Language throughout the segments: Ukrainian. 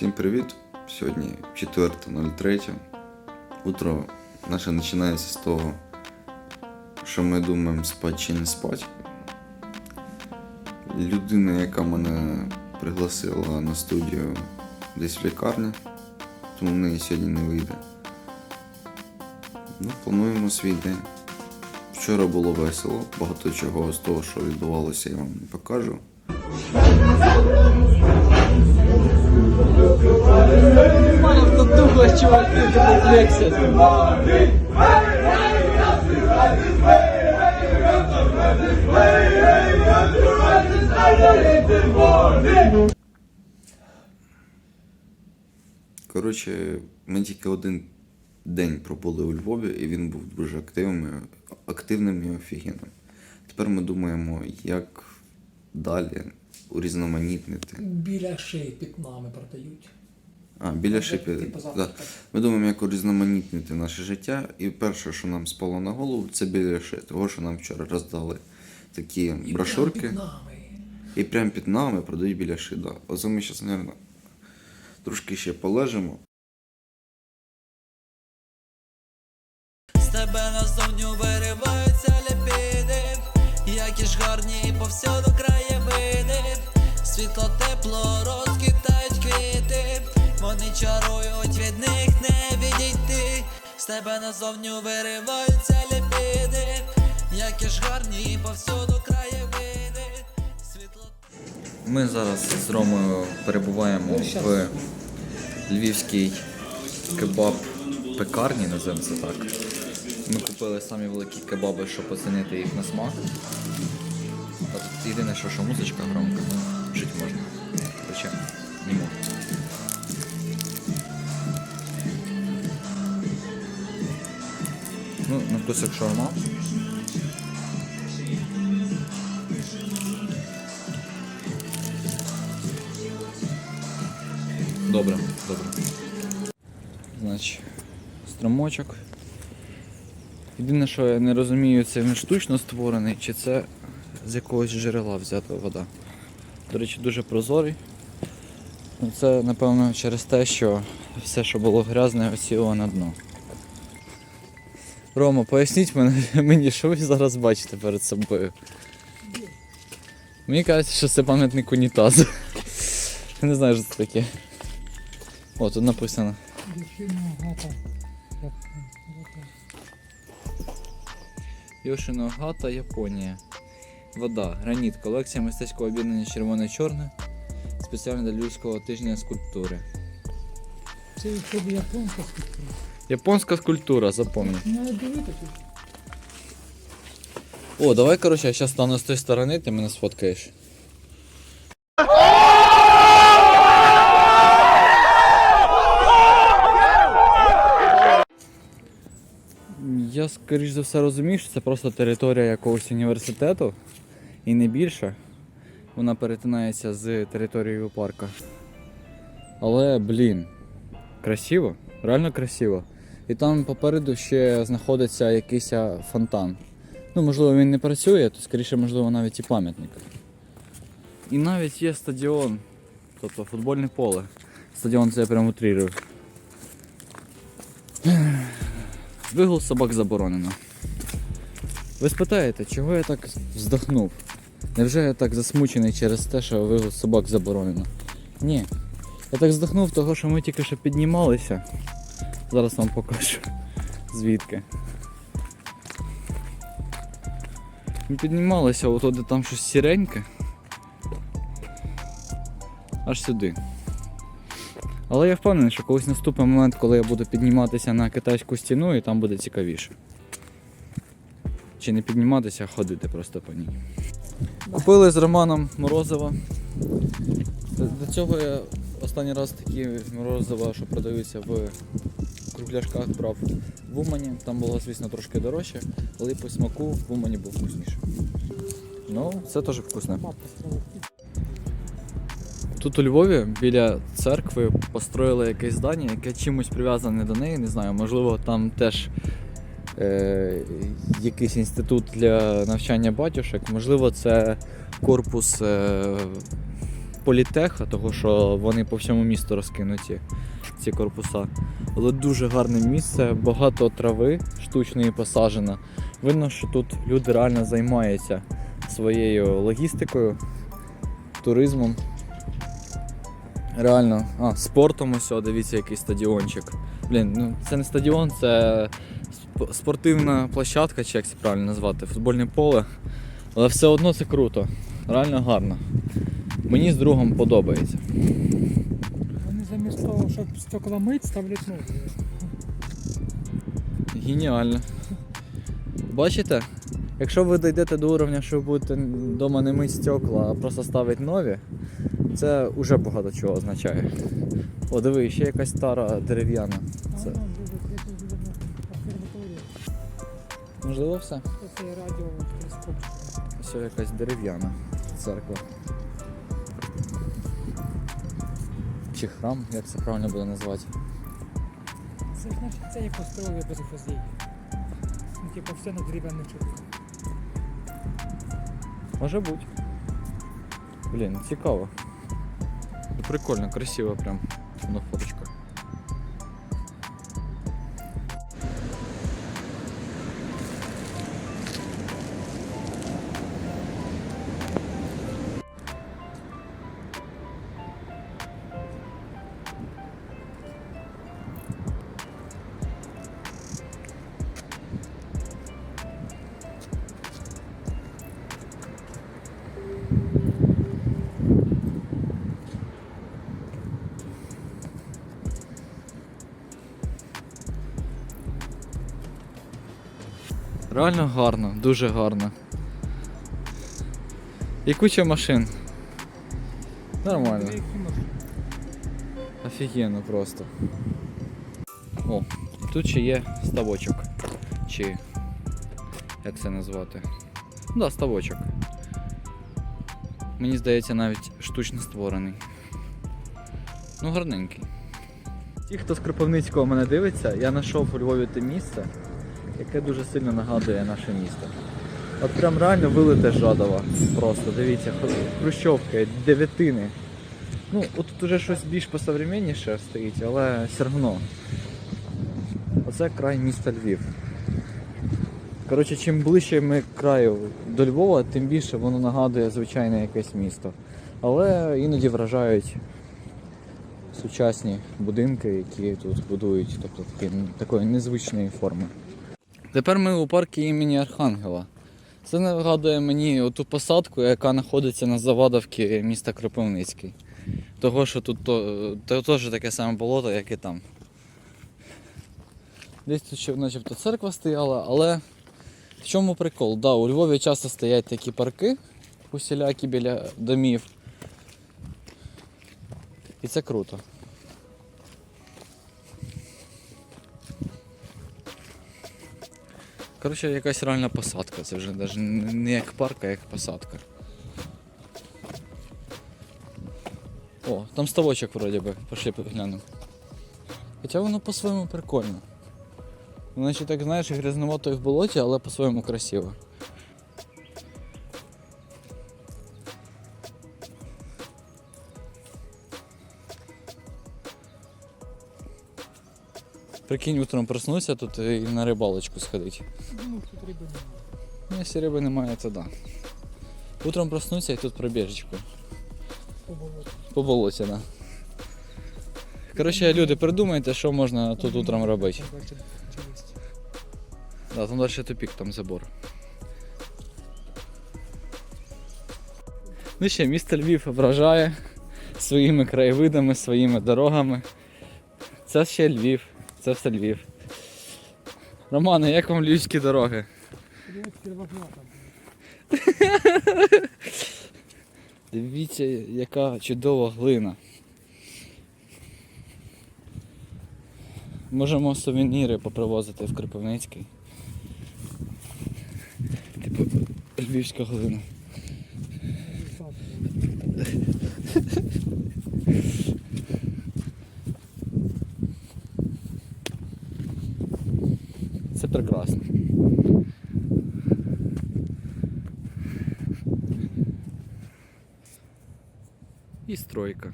Всім привіт! Сьогодні 4.03. Утро наше починається з того, що ми думаємо спати чи не спати. Людина, яка мене пригласила на студію десь в лікарні, тому в неї сьогодні не вийде. Ну, плануємо свій день. Вчора було весело, багато чого з того, що відбувалося, я вам не покажу. Автотуха, чуваки, комплексі. Коротше, ми тільки один день пробули у Львові, і він був дуже активним, активним і офігенним. Тепер ми думаємо, як далі урізноманітнити. Біля шиї під нами продають. А, біля Типу шипі. Да. Ми думаємо, як урізноманітнити наше життя. І перше, що нам спало на голову, це біля біляши. Того, що нам вчора роздали такі І брошурки. прямо під нами. І прямо під нами продають біляши. Да. Оце ми зараз, мабуть, трошки ще полежимо. З тебе назовню вириваються ліпіди, які ж гарні повсюду краєвиди, світло тепло розквітають квіти, вони чарують від них не відійти. З тебе назовню вириваються ліпіди, які ж гарні повсюду краєвиди, світло Ми зараз з Ромою перебуваємо в львівській кебаб-пекарні, називаємо це так. Ми купили самі великі кебаби, щоб оцінити їх на смак. Тут єдине, що, що музичка громка, жити можна. Хоча не можна. Ну, на вкус як шаурма. Добре, добре. Значить, струмочок. Єдине, що я не розумію, це він штучно створений, чи це з якогось джерела взята вода. До речі, дуже прозорий. Ну, Це, напевно, через те, що все, що було грязне, осіло на дно. Рома, поясніть мені, що ви зараз бачите перед собою. Мені кажуть, що це пам'ятник унітазу. Не знаю, що це таке. О, тут написано. Йошиногата, Японія. Вода, граніт, колекція мистецького об'єднання червоне-чорне. Спеціально для людського тижня скульптури. Це якщо японська скульптура. Японська скульптура. Не дивитися. О, давай, коротше, я зараз стану з тої сторони, ти мене сфоткаєш. Я, скоріш за все, розумію, що це просто територія якогось університету і не більше. Вона перетинається з територією парка. Але, блін, красиво, реально красиво. І там попереду ще знаходиться якийсь фонтан. Ну, можливо, він не працює, то скоріше, можливо, навіть і пам'ятник. І навіть є стадіон, тобто футбольне поле. Стадіон це я прям утрірую. Вигул собак заборонено. Ви спитаєте, чого я так вздохнув? Невже я так засмучений через те, що вигул собак заборонено? Ні. Я так вздохнув, того, що ми тільки що піднімалися. Зараз вам покажу. Звідки. Ми піднімалися ото, там щось сіреньке. Аж сюди. Але я впевнений, що колись наступний момент, коли я буду підніматися на китайську стіну, і там буде цікавіше. Чи не підніматися, а ходити просто по ній. Купили з Романом морозива. До цього я останній раз такі морозива, що продаються в кругляшках, брав в Умані. Там було, звісно, трошки дорожче, але по смаку в Умані був вкусніше. Ну, це теж вкусне. Тут у Львові біля церкви построїли якесь здання, яке чимось прив'язане до неї. Не знаю, можливо, там теж е, якийсь інститут для навчання батюшок, можливо, це корпус е, політеха, того що вони по всьому місту розкинуті, ці корпуса. Але дуже гарне місце, багато трави штучної посаджено. Видно, що тут люди реально займаються своєю логістикою, туризмом. Реально, а, спортом ось, дивіться, який стадіончик. Блін, ну це не стадіон, це спортивна площадка, чи як це правильно назвати, футбольне поле. Але все одно це круто. Реально гарно. Мені з другом подобається. Вони замість того, щоб стекла мить, ставлять ноги. Геніально. Бачите? Якщо ви дійдете до уровня, що ви будете вдома не мити стекла, а просто ставити нові, це вже багато чого означає. О, диви, ще якась стара дерев'яна. Це можливо все? Це радіотелескоп. Ось якась дерев'яна церква. Чи храм, як це правильно буде назвати? Це значить це як остров'я без гвоздей. Ну, типу, все на дерев'яних чотирах. Може бути. Блін, цікаво. Прикольно, красиво прям. На фоточка. Реально гарно, дуже гарно. І куча машин. Нормально. Офігенно просто. О, тут ще є ставочок. Чи як це назвати? Да, ставочок. Мені здається, навіть штучно створений. Ну, гарненький. Ті, хто з Кропивницького мене дивиться, я знайшов у Львові те місце, яке дуже сильно нагадує наше місто. От прям реально вилите з Жадова. Просто дивіться, хру- хрущовки, дев'ятини. Ну, от тут уже щось більш посовременніше стоїть, але все одно. Оце край міста Львів. Коротше, чим ближче ми краю до Львова, тим більше воно нагадує звичайне якесь місто. Але іноді вражають сучасні будинки, які тут будують, тобто такі, такої незвичної форми. Тепер ми у парку імені Архангела. Це нагадує мені оту посадку, яка знаходиться на Завадовці міста Кропивницький. Того, що тут то, то, теж таке саме болото, як і там. Десь тут ще начебто церква стояла, але в чому прикол? Да, у Львові часто стоять такі парки усілякі біля домів. І це круто. Коротше, якась реальна посадка. Це вже навіть не як парк, а як посадка. О, там ставочок вроді би, пошли поглянемо. Хоча воно по-своєму прикольно. Воно ще так, знаєш, грязновато і в болоті, але по-своєму красиво. Прикинь, утром проснуся тут і на рибалочку сходить. Ну, тут риби немає. Ну, якщо риби немає, то да. Утром проснуся і тут пробіжечку. По болоту. По болоті, да. Коротше, люди, придумайте, що можна тут утром робити. Там дальше челюсть. Да, там далі тупік, там забор. Ну ще, місто Львів вражає своїми краєвидами, своїми дорогами. Це ще Львів, це все Львів. Романе, як вам львівські дороги? Кіровоград там. Дивіться, яка чудова глина. Можемо сувеніри попривозити в Кропивницький. Типу, львівська глина. Результат. Це прекрасно. і стройка.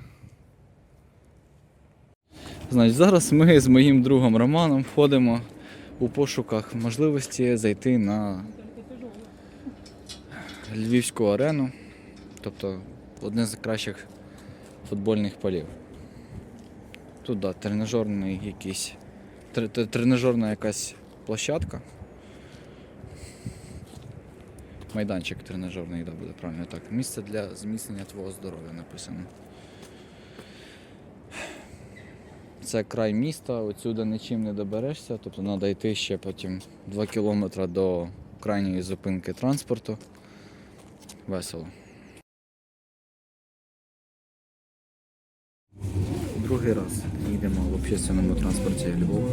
Значить, зараз ми з моїм другом Романом входимо у пошуках можливості зайти на Львівську арену, тобто одне з кращих футбольних полів. Тут да, тренажерний якийсь, тр- тр- тренажерна якась площадка. Майданчик тренажерний, да, буде правильно так. Місце для зміцнення твого здоров'я написано. Це край міста, отсюди нічим не доберешся, тобто треба йти ще потім 2 кілометри до крайньої зупинки транспорту. Весело. Другий раз їдемо в общественному транспорті Львова.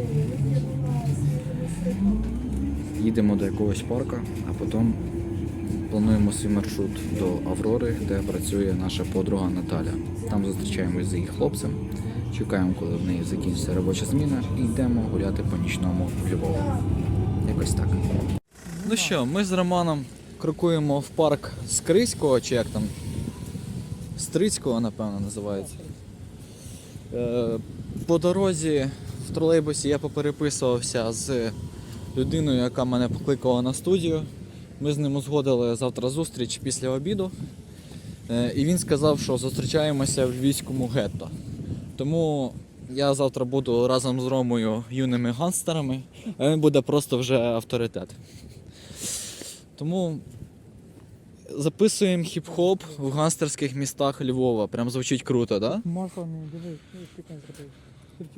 Їдемо до якогось парка, а потім плануємо свій маршрут до Аврори, де працює наша подруга Наталя. Там зустрічаємось з її хлопцем, чекаємо, коли в неї закінчиться робоча зміна, і йдемо гуляти по нічному Львову. Якось так. Ну що, ми з Романом крокуємо в парк Скрицького, чи як там? Стрицького, напевно, називається. Е, По дорозі в тролейбусі я попереписувався з людиною, яка мене покликала на студію. Ми з ним узгодили завтра зустріч після обіду. Е, І він сказав, що зустрічаємося в львівському гетто. Тому я завтра буду разом з Ромою юними гангстерами, а він буде просто вже авторитет. Тому записуємо хіп-хоп в гангстерських містах Львова. Прям звучить круто, так? Да? Морфами, диви, пікань зробив.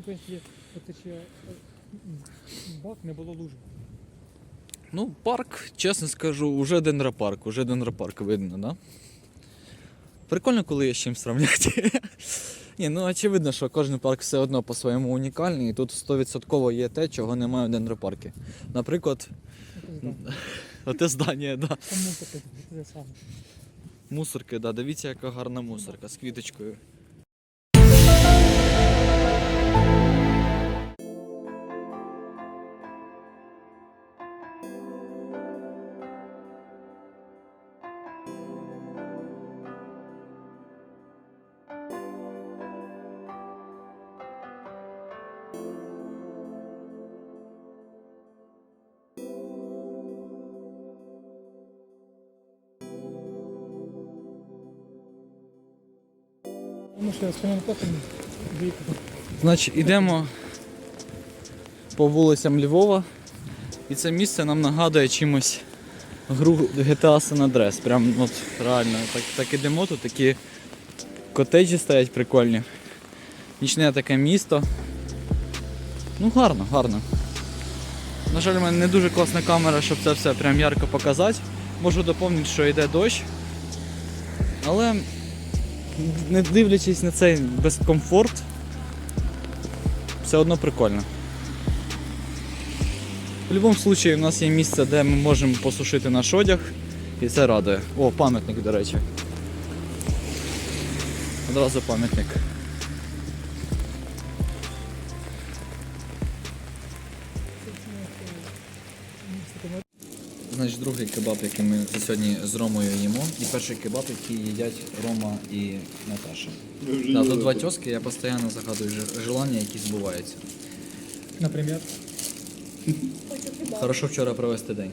Тут є отече бак, не було лужи. Ну, парк, чесно скажу, уже дендропарк, уже дендропарк видно, да? Прикольно, коли є з чим сравняти. Ні, ну очевидно, що кожен парк все одно по-своєму унікальний, і тут 100% є те, чого немає в дендропарку. Наприклад, оте здання, да. Мусорки, да. Дивіться, яка гарна мусорка з квіточкою. Значить, ідемо по вулицям Львова, і це місце нам нагадує чимось гру GTA San Andreas. Прям от реально так, так ідемо, тут такі котеджі стоять прикольні. Нічне таке місто. Ну гарно, гарно. На жаль, у мене не дуже класна камера, щоб це все прям ярко показати. Можу доповнити, що йде дощ. Але не дивлячись на цей безкомфорт, все одно прикольно. В будь-якому випадку у нас є місце, де ми можемо посушити наш одяг, і це радує. О, пам'ятник, до речі. Одразу пам'ятник. Значить, другий кебаб, який ми сьогодні з Ромою їмо, і перший кебаб, який їдять Рома і Наташа. Да, тут два тьоски, я постійно загадую ж- желання, які збуваються. Наприклад, Хорошо вчора провести день.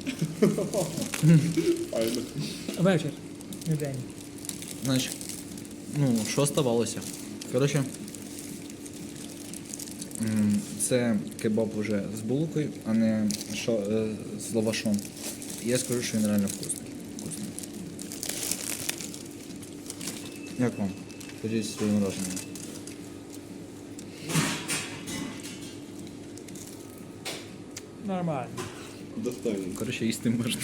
вечір, не день. Значить, ну, що ставалося? Коротше, м, це кебаб уже з булкою, а не шо, е, з лавашом. Я скажу, що він реально вкусний. вкусний. Як вам? Поділіться своїм враженням. Нормально. Коротше, їсти можна.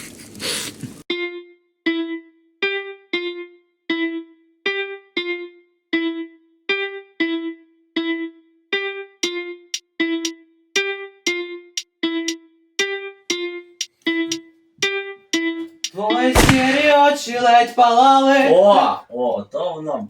Очі ледь палали. О, о, то воно